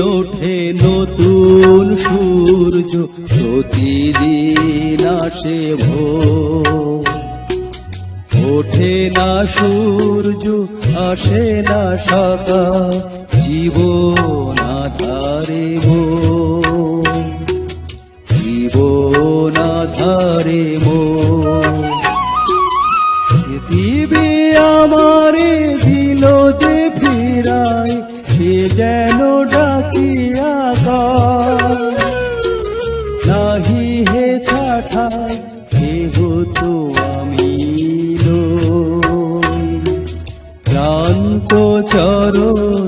ওঠে নতুন সূর্য, প্রতিদিন আসে ভোর। ওঠে না সূর্য, আসে না সকাল জীবন আধারে মো জীবন আধারে মো পৃথিবী আমারে দিল যে যেন ডাকিয়া কয়, নাহি হে ছাঠায় কেহ তো আমি। ক্লান্ত চরণ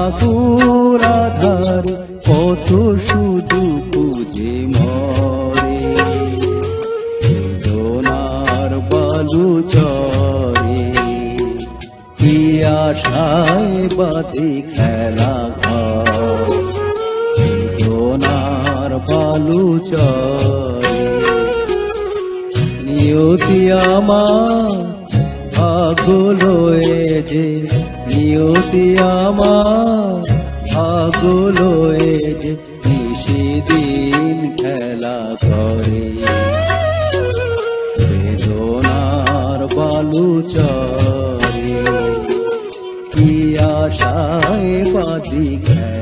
আকুর আধার, পথ শুধু খুঁজে মরে বেদনার বালু চরে আশায় বাদে খেলা ঘর। বালু চরে নিয়তি আমার যে নিয়তি আমার আগলো এ যে নিশিদিন খেলা করে বেদনার বালু চরে আশায় বাদি খেলা।